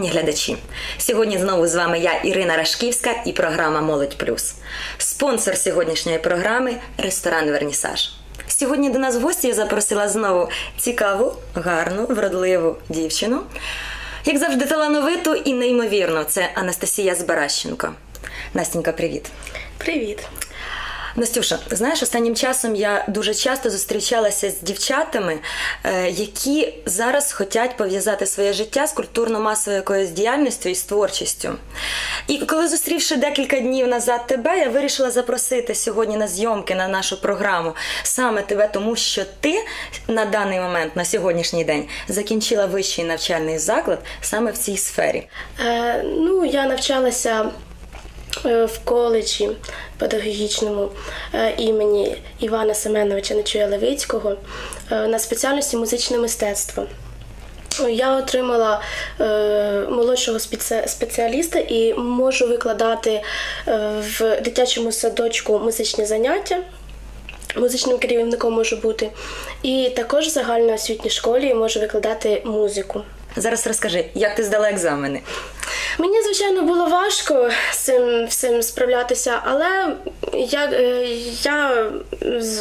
шановні глядачі. Сьогодні знову з вами я, Ірина Рашківська, і програма Молодь Плюс. Спонсор сьогоднішньої програми ресторан Вернісаж. Сьогодні до нас в гості я запросила знову цікаву, гарну, вродливу дівчину. Як завжди, талановиту і неймовірно, це Анастасія Збаращенко. Настенька, привіт. Привіт. Настюша, знаєш, останнім часом я дуже часто зустрічалася з дівчатами, е, які зараз хочуть пов'язати своє життя з культурно-масовою якоюсь діяльністю і з творчістю. І коли зустрівши декілька днів назад тебе, я вирішила запросити сьогодні на зйомки на нашу програму саме тебе, тому що ти на даний момент, на сьогоднішній день, закінчила вищий навчальний заклад саме в цій сфері. Е, ну, я навчалася в коледжі педагогічному е, імені Івана Семеновича Нечуя Левицького е, на спеціальності музичне мистецтво. Я отримала е, молодшого спеціаліста і можу викладати е, в дитячому садочку музичні заняття. Музичним керівником можу бути. І також в загальноосвітній школі можу викладати музику. Зараз розкажи, як ти здала екзамени? Мені, звичайно, було важко з цим всім справлятися, але я, е, я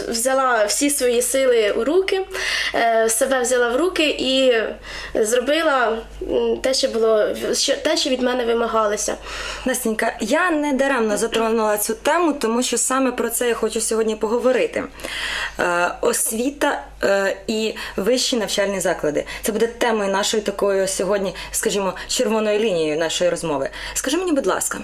взяла всі свої сили у руки, е, себе взяла в руки і зробила те, що було те, що від мене вимагалося. Настенька, я не даремно затронула цю тему, тому що саме про це я хочу сьогодні поговорити. Е, освіта і вищі навчальні заклади. Це буде темою нашої такої сьогодні, скажімо, червоною лінією нашої розмови. Скажи мені, будь ласка,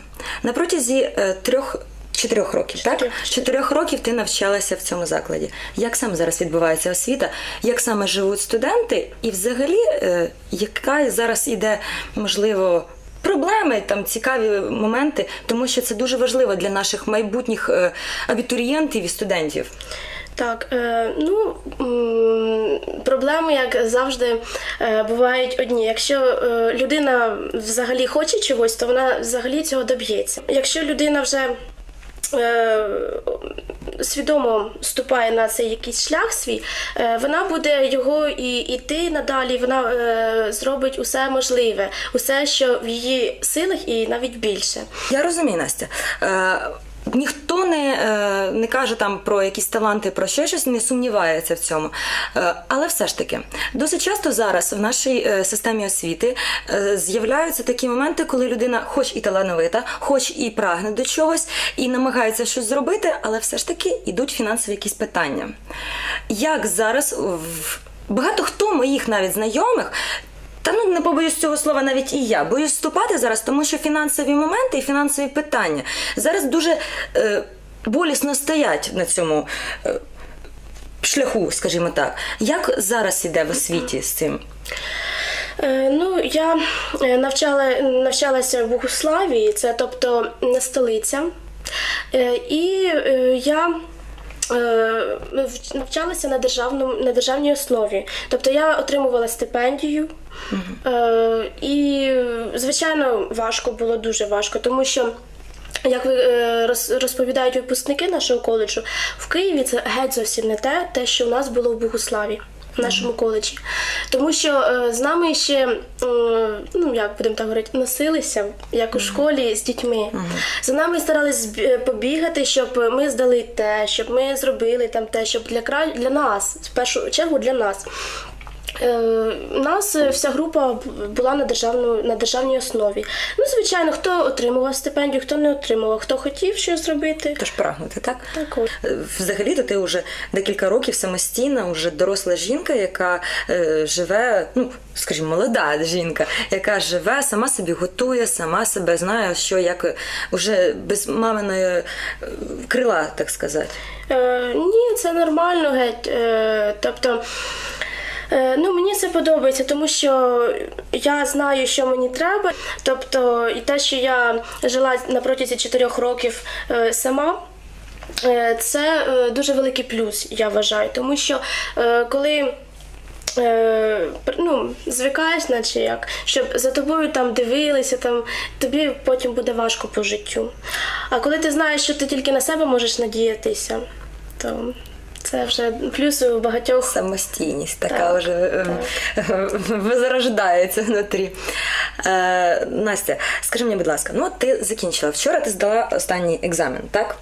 на протязі е, трьох. Чотирьох років, так? Чотирьох. Чотирьох років ти навчалася в цьому закладі. Як саме зараз відбувається освіта? Як саме живуть студенти? І взагалі, е, яка зараз іде, можливо, проблеми, там цікаві моменти, тому що це дуже важливо для наших майбутніх е, абітурієнтів і студентів. Так, е, ну проблеми, як завжди, е, бувають одні. Якщо е, людина взагалі хоче чогось, то вона взагалі цього доб'ється. Якщо людина вже свідомо ступає на цей якийсь шлях свій, вона буде його і йти надалі. Вона е, зробить усе можливе, усе, що в її силах, і навіть більше. Я розумію, Настя. Е, Ніхто не, е, не каже там про якісь таланти, про ще щось, не сумнівається в цьому. Е, Але все ж таки, досить часто зараз в нашій е, системі освіти з'являються такі моменти, коли людина, хоч і талановита, хоч і прагне до чогось, і намагається щось зробити, але все ж таки йдуть фінансові якісь питання. Як зараз в- багато хто моїх навіть знайомих. Та ну не побоюсь цього слова навіть і я. Боюсь вступати зараз, тому що фінансові моменти і фінансові питання зараз дуже е, болісно стоять на цьому е, шляху, скажімо так. Як зараз іде в освіті з цим? Е, Ну, я е, навчала, навчалася в Богославії, це тобто не столиця. Е, І я навчалася на, державному, на державній основі. Тобто я отримувала стипендію. Е, І, звичайно, важко було дуже важко, тому що. Як е, розповідають випускники нашого коледжу, в Києві це геть зовсім не те, те, що у нас було в Богославі, в нашому коледжі. Тому що е, з нами ще, ну як будемо так говорити, носилися, як у школі з дітьми. За нами старались е, побігати, щоб ми здали те, щоб ми зробили там те, щоб для кра... для нас, в першу чергу для нас. Е, У нас е, вся група була на, державну, на державній основі. Ну, звичайно, хто отримував стипендію, хто не отримував, хто хотів щось зробити. Тож прагнути, так? Так от. Е, Взагалі-то ти вже декілька років самостійна, вже доросла жінка, яка е, живе, ну скажімо, молода жінка, яка живе, сама собі готує, сама себе знає, що як е, уже без маминої крила, так сказати. Е, ні, це нормально геть. Е, тобто. Е, Ну, мені це подобається, тому що я знаю, що мені треба. Тобто, і те, що я жила на протязі чотирьох років е, сама, е, це дуже великий плюс, я вважаю. Тому що коли ну, звикаєш, наче як, щоб за тобою там дивилися, там, тобі потім буде важко по життю. А коли ти знаєш, що ти тільки на себе можеш надіятися, то це вже плюс у багатьох. Самостійність така Так, вже е, зарождається внутрі. Е, Настя, скажи мені, будь ласка, ну ти закінчила. Вчора ти здала останній екзамен, так?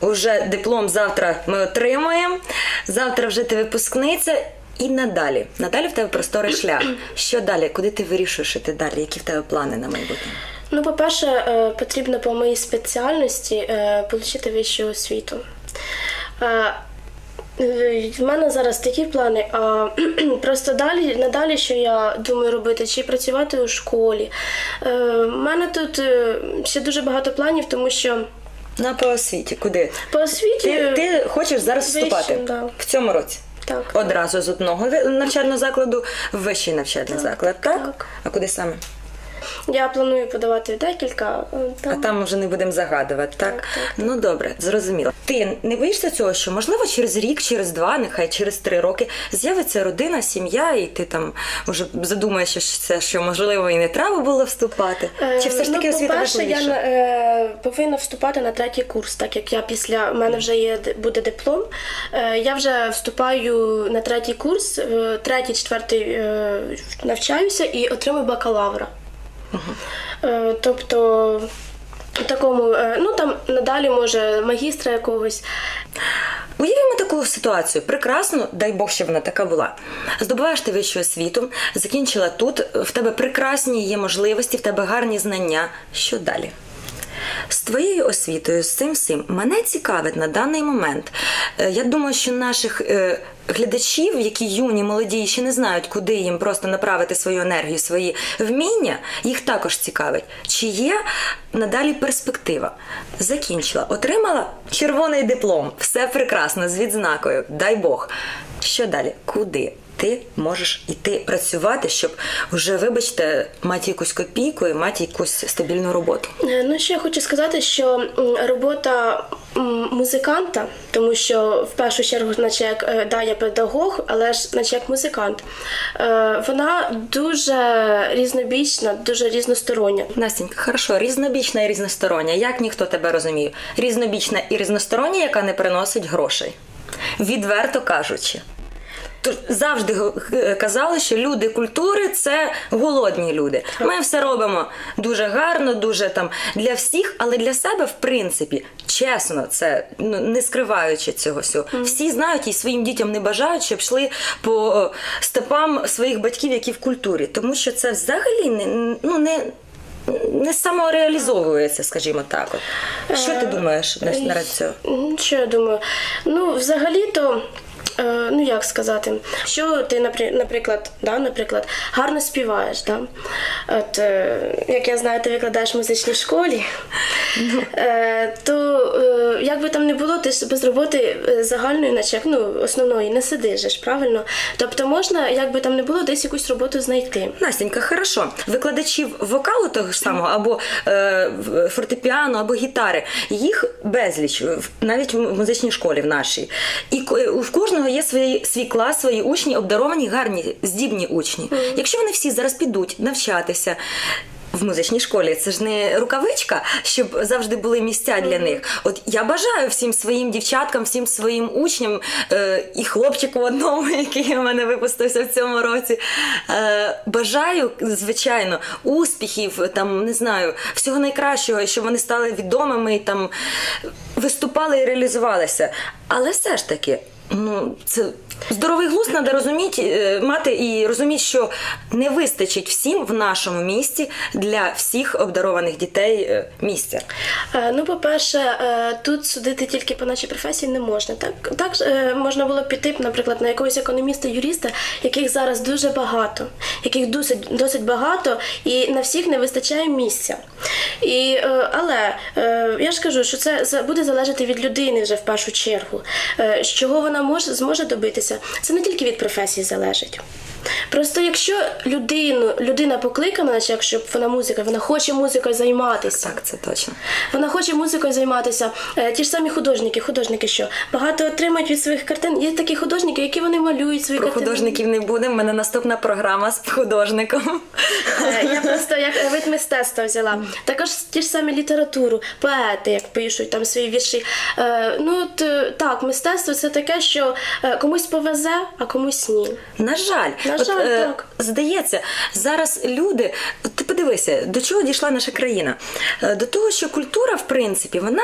Уже диплом завтра ми отримуємо. Завтра вже ти випускниця. І надалі. Надалі в тебе просторий шлях. Що далі? Куди ти вирішуєш іти далі? Які в тебе плани на майбутнє? Ну, по-перше, е, потрібно по моїй спеціальності е, отримати вищу освіту. Е, В мене зараз такі плани, а просто далі, надалі, що я думаю робити, чи працювати у школі. Е, У мене тут е, ще дуже багато планів, тому що На по освіті, куди? по освіті Ти, ти хочеш зараз вступати да. в цьому році? так. Одразу з одного навчального закладу в вищий навчальний заклад, так? так. А куди саме? Я планую подавати декілька. е, А там вже не будемо загадувати, так? Так, так, Ну добре, зрозуміло. Ти не боїшся цього, що можливо через рік, через два, нехай через три роки з'явиться родина, сім'я, і ти там вже задумаєшся, що можливо і не треба було вступати. Чи все ж таки ну, освіта по-перше, я е, повинна вступати на третій курс, так як я після в мене вже є буде диплом. Е, я вже вступаю на третій курс, е, третій, четвертий е, навчаюся і отримую бакалавра. Е, тобто. Такому, е, ну там надалі може магістра якогось. Уявімо таку ситуацію. Прекрасно, дай Бог, щоб вона така була. Здобуваєш ти вищу освіту, закінчила тут, в тебе прекрасні є можливості, в тебе гарні знання. Що далі? З твоєю освітою, з цим всім, мене цікавить на даний момент. Е, Я думаю, що наших е, глядачів, які юні, молоді, і ще не знають, куди їм просто направити свою енергію, свої вміння, їх також цікавить. Чи є надалі перспектива? Закінчила, отримала червоний диплом, все прекрасно, з відзнакою, дай Бог. Що далі? Куди? Ти можеш іти працювати, щоб вже, вибачте, мати якусь копійку і мати якусь стабільну роботу. Е, Ну, ще я хочу сказати, що робота музиканта, тому що в першу чергу, наче як е, да, я педагог, але ж наче як музикант, е, вона дуже різнобічна, дуже різностороння. Настенька, хорошо, різнобічна і різностороння. Як ніхто тебе розуміє? Різнобічна і різностороння, яка не приносить грошей. Відверто кажучи. Завжди казали, що люди культури це голодні люди. Ми все робимо дуже гарно, дуже там для всіх, але для себе, в принципі, чесно, це ну не скриваючи цього всього. Всі знають і своїм дітям не бажають, щоб йшли по е, степам своїх батьків, які в культурі, тому що це взагалі не ну не. Не самореалізовується, напримо так. Що ти думаєш на, на цього? Що я думаю? Ну, взагалі-то. Е, Ну, як сказати, що ти, наприклад, да, наприклад, гарно співаєш, да? От, е, як я знаю, ти викладаєш в музичній школі, е, то е, як би там не було, ти ж без роботи загальної, наче як, ну, основної, не сидиш, правильно? Тобто можна, як би там не було, десь якусь роботу знайти. Настенька, хорошо. Викладачів вокалу того ж самого, або е, фортепіано, або гітари, їх безліч, навіть в музичній школі в нашій. І в кожного є свій, свій клас, свої учні, обдаровані, гарні, здібні учні. Якщо вони всі зараз підуть навчатися. В музичній школі це ж не рукавичка, щоб завжди були місця для них. От я бажаю всім своїм дівчаткам, всім своїм учням е, і хлопчику одному, який у мене випустився в цьому році. Е, бажаю, звичайно, успіхів, там не знаю, всього найкращого, щоб вони стали відомими там виступали і реалізувалися. Але все ж таки, ну це. Здоровий глузд треба розуміти, е, мати і розуміти, що не вистачить всім в нашому місті для всіх обдарованих дітей е, місця. Е, Ну, по-перше, тут судити тільки по нашій професії не можна. Так, так можна було піти, наприклад, на якогось економіста, юриста, яких зараз дуже багато, яких досить, досить багато, і на всіх не вистачає місця. І, але я ж кажу, що це буде залежати від людини вже в першу чергу. З чого вона може зможе добитися, це не тільки від професії залежить. Просто якщо людину, людина покликана, наче якщо вона музика, вона хоче музикою займатися. Так, це точно. Вона хоче музикою займатися. Е, Ті ж самі художники, художники що багато отримують від своїх картин. Є такі художники, які вони малюють свої Про картини. художників не буде. В мене наступна програма з художником. Е, Я просто як вид мистецтва взяла. Також ті ж самі літературу, поети, як пишуть там свої вірші. Е, Ну так, мистецтво це таке, що комусь повезе, а комусь ні. На жаль, На От, е, так. здається, зараз люди. Ти подивися, до чого дійшла наша країна? Е, До того, що культура, в принципі, вона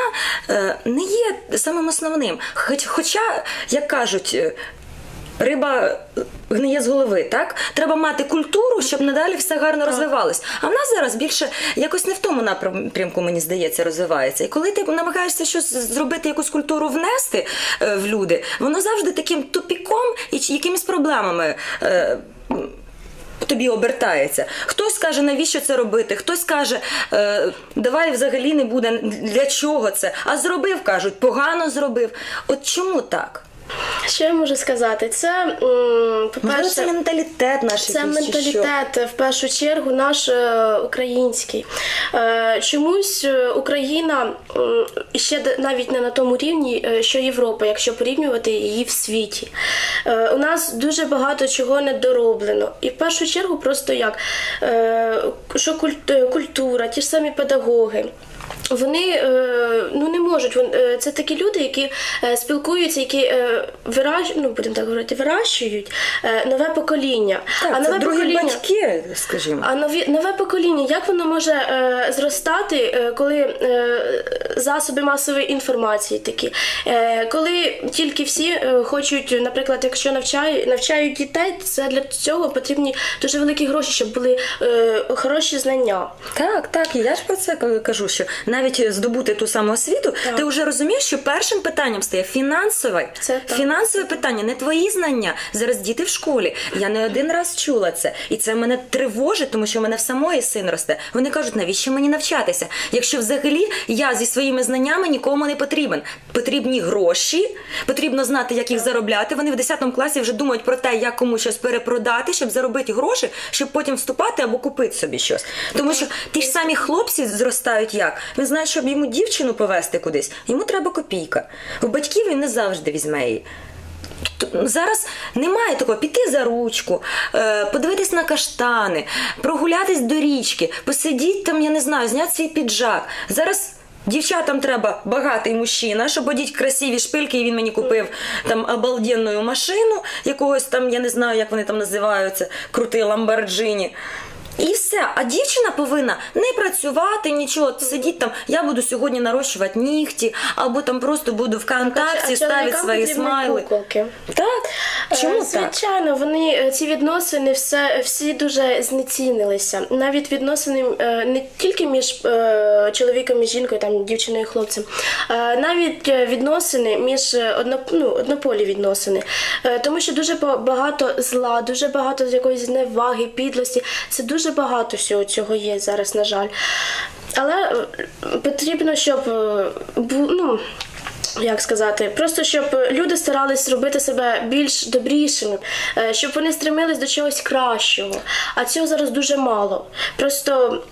е, не є самим основним. Хоч, хоча, як кажуть, е, Риба гниє з голови, так? Треба мати культуру, щоб надалі все гарно розвивалось. А в нас зараз більше якось не в тому напрямку, мені здається, розвивається. І коли ти намагаєшся щось зробити, якусь культуру внести е, в люди, воно завжди таким тупіком і якимись проблемами. Е, Тобі обертається. Хтось каже, навіщо це робити? Хтось каже, е, давай взагалі не буде. Для чого це? А зробив, кажуть, погано зробив. От чому так? Що я можу сказати? Це, по-перше, це менталітет наш Це якийсь, менталітет в першу чергу наш е, український. Е, чомусь е, Україна ще навіть не на тому рівні, що Європа, якщо порівнювати її в світі. У нас дуже багато чого недороблено. І в першу чергу просто як що культура, ті ж самі педагоги. Вони е, ну не можуть. Е, Це такі люди, які е, спілкуються, які вирощ... ну, будемо так говорити, вирощують е, нове покоління. Так, а це нове другі покоління. батьки, скажімо. А нові нове покоління, як воно може зростати, коли засоби масової інформації такі, коли тільки всі хочуть, наприклад, якщо навчають навчають дітей, це для цього потрібні дуже великі гроші, щоб були хороші знання. Так, так, і я ж про це кажу, що навіть здобути ту саму освіту, Так. ти вже розумієш, що першим питанням стає фінансове. Це так. Фінансове питання, не твої знання. Зараз діти в школі. Я не один раз чула це, і це мене тривожить, тому що в мене в самої син росте. Вони кажуть, навіщо мені навчатися? Якщо взагалі я зі своїми знаннями нікому не потрібен. Потрібні гроші, потрібно знати, як їх заробляти. Вони в 10 класі вже думають про те, як комусь щось перепродати, щоб заробити гроші, щоб потім вступати або купити собі щось. Тому що ті ж самі хлопці зростають як? Він знає, щоб йому дівчину повезти кудись, йому треба копійка. У батьків він не завжди візьме її. Зараз немає такого піти за ручку, е, подивитись на каштани, прогулятись до річки, посидіть там, я не знаю, зняти свій піджак. Зараз. Дівчатам треба багатий мужчина, щоб одіть красиві шпильки, і він мені купив там обалденну машину, якогось там, я не знаю, як вони там називаються, крутий ламборджині. І все. А дівчина повинна не працювати, нічого, сидіть там, я буду сьогодні нарощувати нігті, або там просто буду ВКонтакті А ставити свої смайли. куколки. Так? Чому Е, так? Звичайно, вони е, ці відносини все всі дуже знецінилися. Навіть відносини е, не тільки між е, чоловіком і жінкою, там дівчиною і хлопцем, е, навіть відносини між одно, ну, однополі відносини. Е, Тому що дуже ба- багато зла, дуже багато якоїсь зневаги, підлості. Це дуже багато всього цього є зараз, на жаль. Але е, потрібно, щоб е, ну, як сказати, просто щоб люди старались зробити себе більш добрішими, е, щоб вони стремились до чогось кращого. А цього зараз дуже мало. Просто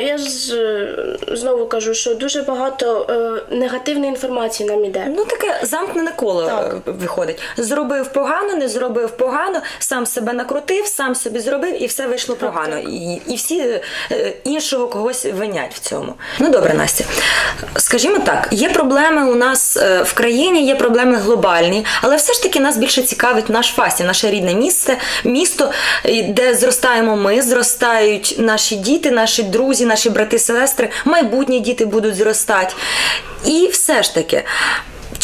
я ж е, знову кажу, що дуже багато е, негативної інформації нам іде. Ну, таке замкнене коло Так. виходить. Зробив погано, не зробив погано, сам себе накрутив, сам собі зробив, і все вийшло погано. І, і всі іншого когось винять в цьому. Ну добре, Настя. Скажімо так, є проблеми у нас е, в країні, є проблеми глобальні, але все ж таки нас більше цікавить наш фасі, наше рідне місце, місто, де зростаємо ми, зростають наші діти, наші друзі, наші брати, сестри, майбутні діти будуть зростати. І все ж таки.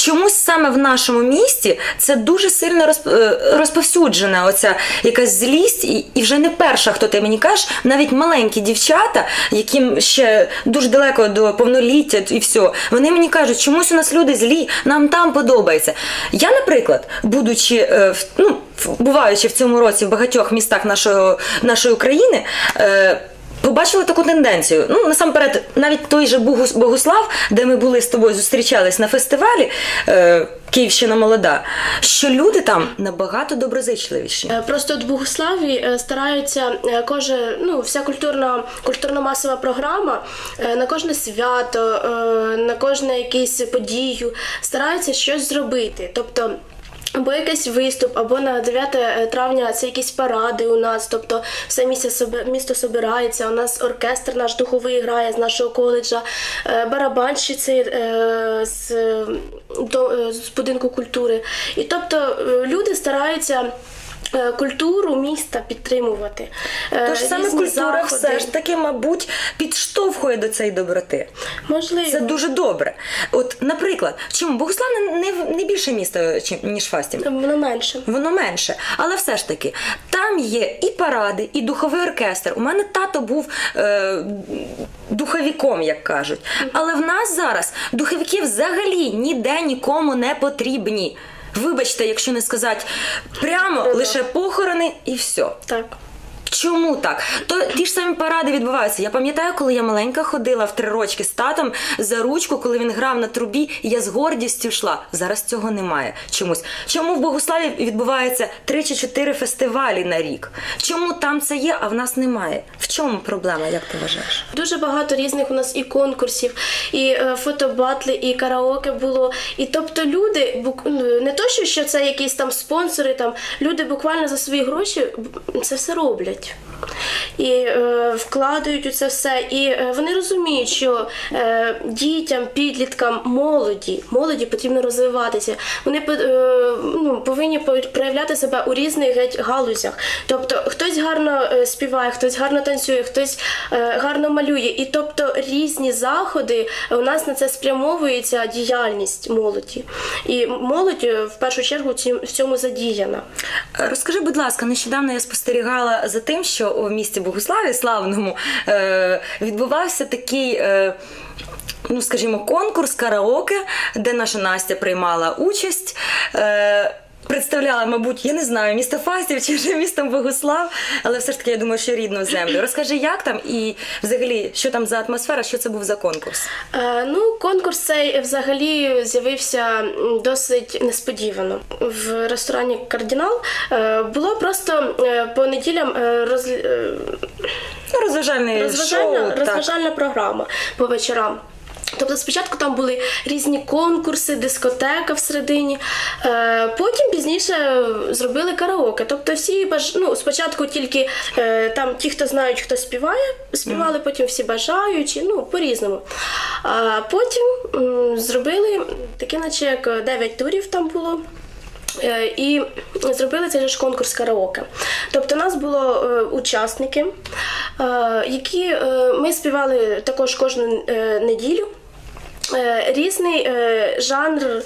Чомусь саме в нашому місті це дуже сильно е, розповсюджена оця якась злість, і, вже не перша, хто ти мені кажеш, навіть маленькі дівчата, яким ще дуже далеко до повноліття і все, вони мені кажуть, чомусь у нас люди злі, нам там подобається. Я, наприклад, будучи е, ну, буваючи в цьому році в багатьох містах нашого, нашої України. Побачила таку тенденцію. Ну, насамперед, навіть той же Богус- Богуслав, де ми були з тобою, зустрічались на фестивалі е, Київщина молода, що люди там набагато доброзичливіші. Е, Просто от в Богославі е, стараються е, кожен, ну, вся культурна, культурно-масова програма на кожне свято, на кожне якесь подію стараються щось зробити. Тобто. Або якийсь виступ, або на 9 травня це якісь паради у нас, тобто все місто, місто собирається. У нас оркестр наш духовий грає з нашого коледжа, е, барабанщиці е, з, е, е, будинку культури. І тобто е, люди стараються е, культуру міста підтримувати. Е, Тож саме культура заходи. все ж таки, мабуть, підштовхує до цієї доброти. Можливо. Це дуже добре. От, наприклад, чому Богослав не, не, більше місто, ніж Фастів? Воно менше. Воно менше, але все ж таки там є і паради, і духовий оркестр. У мене тато був е, духовіком, як кажуть. Але в нас зараз духовики взагалі ніде нікому не потрібні. Вибачте, якщо не сказати прямо лише похорони і все. Так. Чому так? То ті ж самі паради відбуваються. Я пам'ятаю, коли я маленька ходила в три рочки з татом за ручку, коли він грав на трубі, я з гордістю йшла. Зараз цього немає чомусь. Чому в Богославі відбувається три чи чотири фестивалі на рік? Чому там це є, а в нас немає? В чому проблема, як ти вважаєш? Дуже багато різних у нас і конкурсів, і е, фотобатли, і караоке було. І тобто люди ну, не то, що це якісь там спонсори, там люди буквально за свої гроші це все роблять. І е, вкладають у це все. І е, вони розуміють, що е, дітям, підліткам, молоді, молоді потрібно розвиватися. Вони е, ну, повинні проявляти себе у різних геть галузях. Тобто хтось гарно е, співає, хтось гарно танцює, хтось е, гарно малює. І тобто різні заходи у нас на це спрямовується діяльність молоді. І молодь е, в першу чергу в цьому задіяна. Розкажи, будь ласка, нещодавно я спостерігала за тим, що в місті Богославі славному е, відбувався такий. Е, Ну, скажімо, конкурс караоке, де наша Настя приймала участь. Е, Представляла, мабуть, я не знаю, місто Фастів чи вже місто Богослав, але все ж таки я думаю, що рідну землю. Розкажи, як там і взагалі, що там за атмосфера, що це був за конкурс? Е, Ну, конкурс цей взагалі з'явився досить несподівано. В ресторані Кардинал е, було просто е, по неділям е, роз... е, Ну, розважальне розважальна, шоу. так. розважальна програма по вечорам. Тобто спочатку там були різні конкурси, дискотека всередині. Е, потім пізніше зробили караоке. Тобто всі баж... ну, спочатку тільки е, там ті, хто знають, хто співає, співали, потім всі бажаючі, ну, по-різному. А потім зробили таке, наче як 9 турів там було. Е, І зробили цей ж конкурс караоке. Тобто, у нас було е, учасники, е, які е, ми співали також кожну е, неділю. Е, різний е, жанр.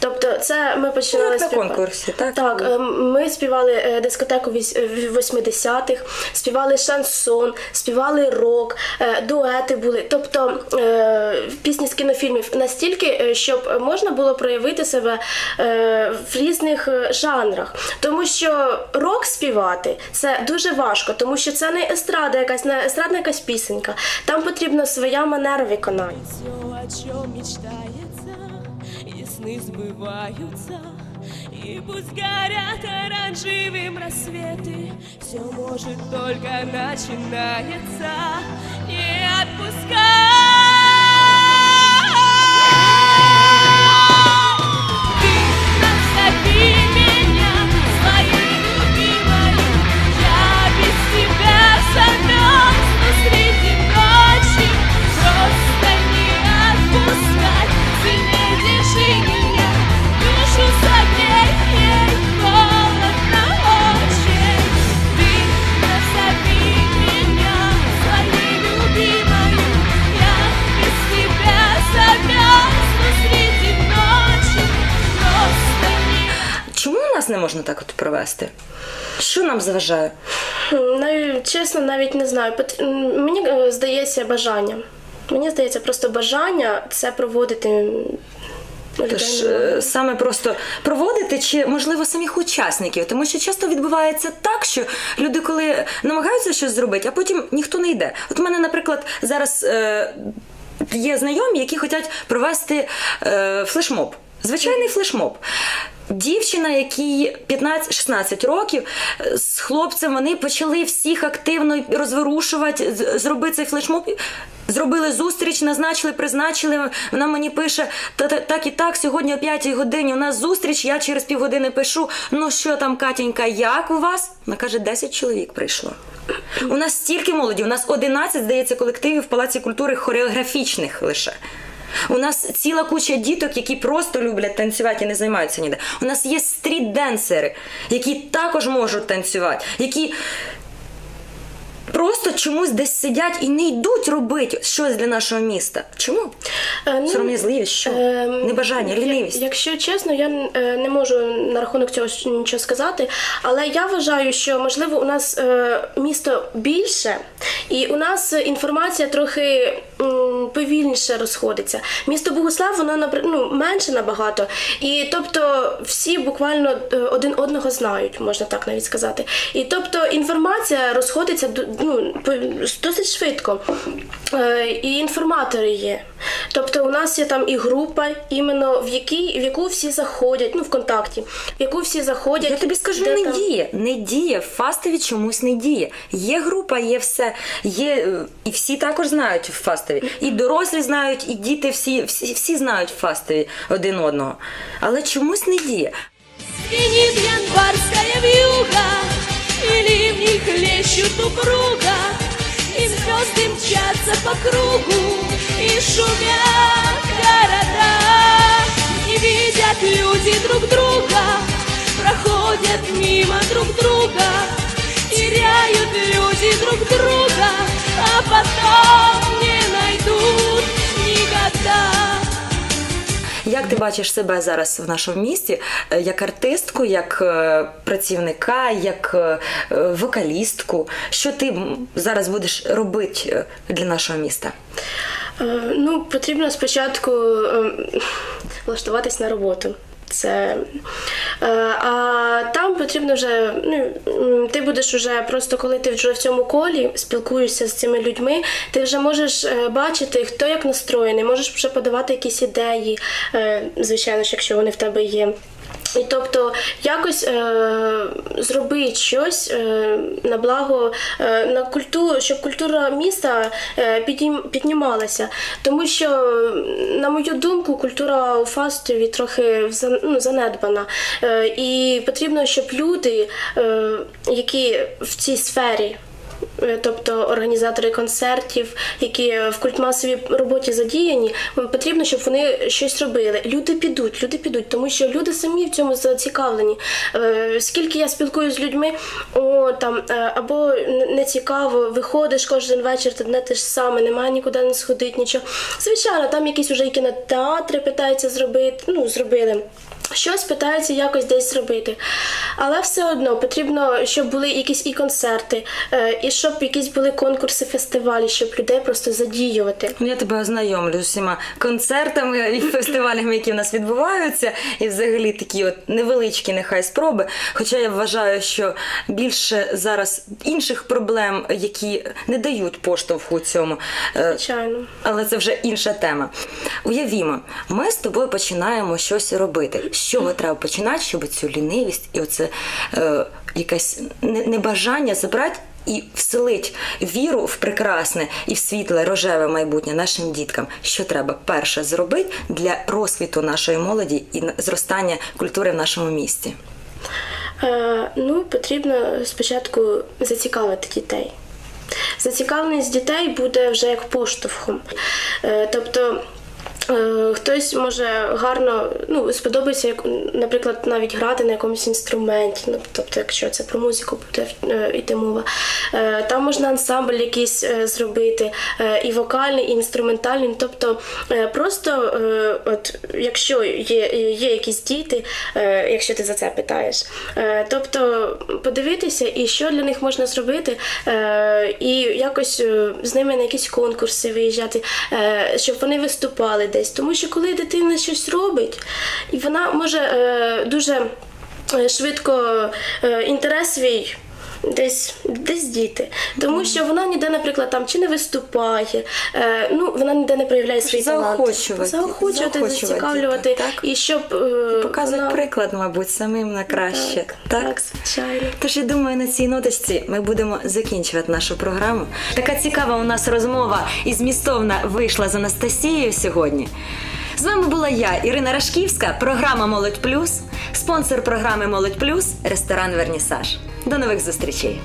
Тобто, це ми починали Ну, як на співа- конкурсі, так? Так, е, ми співали е, дискотеку вісь- е, 80-х, співали шансон, співали рок, е, дуети були. Тобто е, пісні з кінофільмів настільки, е, щоб можна було проявити себе е, в різних е, жанрах. Тому що рок співати це дуже важко, тому що це не естрада, якась не естрадна якась пісенька. Там потрібна своя манера виконання. Сны сбываются. И пусть горят оранжевым рассветы, все может только начинается. Не отпускай! Можна так от провести? Що нам заважає? Навіть чесно, навіть не знаю. Мені е, здається бажання. Мені здається, просто бажання це проводити. Тож е, саме просто проводити чи можливо самих учасників, тому що часто відбувається так, що люди, коли намагаються щось зробити, а потім ніхто не йде. От у мене, наприклад, зараз е, є знайомі, які хочуть провести е, флешмоб. Звичайний флешмоб. Дівчина, якій 15-16 років, з хлопцем вони почали всіх активно розворушувати, зробити цей флешмоб. Зробили зустріч, назначили, призначили. Вона мені пише: «Та- та- так і так, сьогодні о 5 годині у нас зустріч. Я через півгодини пишу: ну що там, Катінька, як у вас? Вона каже, 10 чоловік прийшло. У нас стільки молоді, у нас 11, здається, колективів в Палаці культури хореографічних лише. У нас ціла куча діток, які просто люблять танцювати і не займаються ніде. У нас є стріт-денсери, які також можуть танцювати, які просто чомусь десь сидять і не йдуть робити щось для нашого міста. Чому? Е, ну, Сором'язливість, що? Ем, Небажання, лінивість. Якщо чесно, я е, не можу на рахунок цього нічого сказати, але я вважаю, що можливо у нас е, місто більше, і у нас інформація трохи повільніше розходиться. Місто Богослав, воно ну, менше набагато, і тобто всі буквально е, один одного знають, можна так навіть сказати. І тобто інформація розходиться ну, досить швидко. Е, І інформатори є. Тобто у нас є там і група, іменно в якій в яку всі заходять, ну в контакті, в яку всі заходять. Я тобі скажу, не там- діє. Не діє. В фастові чомусь не діє. Є група, є все. Є, е, і всі також знають в фастові. І дорослі знають, і діти всі, всі, всі знають в фастові один одного. Але чомусь не діє. Звенит январская вьюга, И ливни хлещут упруга, звезды мчатся по кругу, И шумят города. И видят люди друг друга, Проходят мимо друг друга, Теряют люди друг друга, А потом не найдут никогда. Як ти бачиш себе зараз в нашому місті е, як артистку, як е, працівника, як е, вокалістку? Що ти зараз будеш робити для нашого міста? Ну, потрібно спочатку е, влаштуватись на роботу. Це, е, а там потрібно вже, ну, ти будеш уже просто коли ти вже в цьому колі спілкуєшся з цими людьми, ти вже можеш е, бачити, хто як настроєний, можеш вже подавати якісь ідеї, е, звичайно ж, якщо вони в тебе є. І тобто якось е, зробити щось е, на благо е, на культуру, щоб культура міста е, підійм, піднімалася. Тому що, на мою думку, культура у Фастові трохи ну, занедбана. Е, і потрібно, щоб люди, е, які в цій сфері. Е, Тобто організатори концертів, які в культмасовій роботі задіяні, потрібно, щоб вони щось робили. Люди підуть, люди підуть, тому що люди самі в цьому зацікавлені. Е, Скільки я спілкуюся з людьми, о там е, або не цікаво, виходиш кожен вечір, та не те ж саме, немає нікуди не сходити, нічого. Звичайно, там якісь вже і кінотеатри питаються зробити, ну зробили. Щось питаються якось десь зробити. Але все одно потрібно, щоб були якісь і концерти, е, і щоб якісь були конкурси, фестивалі, щоб людей просто задіювати. Ну, Я тебе ознайомлю з усіма концертами і фестивалями, які в нас відбуваються, і взагалі такі от невеличкі нехай спроби. Хоча я вважаю, що більше зараз інших проблем, які не дають поштовху цьому. Е, Звичайно. Але це вже інша тема. Уявімо, ми з тобою починаємо щось робити. З чого треба починати, щоб цю лінивість і оце е, якесь небажання забрати і вселить віру в прекрасне і в світле рожеве майбутнє нашим діткам. Що треба перше зробити для розквіту нашої молоді і зростання культури в нашому місті? Е, ну, потрібно спочатку зацікавити дітей. Зацікавленість дітей буде вже як поштовхом. Е, тобто. Е, Хтось може гарно ну, сподобається, як, наприклад, навіть грати на якомусь інструменті. Ну, тобто, якщо це про музику буде е, йти мова. Е, Там можна ансамбль якийсь зробити, і вокальний, і інструментальний. Тобто, е, просто, от, якщо є, є якісь діти, якщо ти за це питаєш, тобто подивитися, і що для них можна зробити, і якось з ними на якісь конкурси виїжджати, щоб вони виступали десь. Тому що коли дитина щось робить, і вона може е, дуже е, швидко е, інтерес свій. Десь, десь діти, тому що вона ніде, наприклад, там чи не виступає, е, ну вона ніде не проявляє свій талант. Заохочувати, заохочувати, зацікавлювати, дітей, так. і щоб е, Показують вона- приклад, мабуть, самим на краще. Так, так, звичайно. Тож я думаю, на цій ноточці ми будемо закінчувати нашу програму. Така цікава у нас розмова і змістовна вийшла з Анастасією сьогодні. З вами була я, Ірина Рашківська, програма Молодь Плюс, спонсор програми Молодь Плюс, ресторан Вернісаж. До нових зустрічей!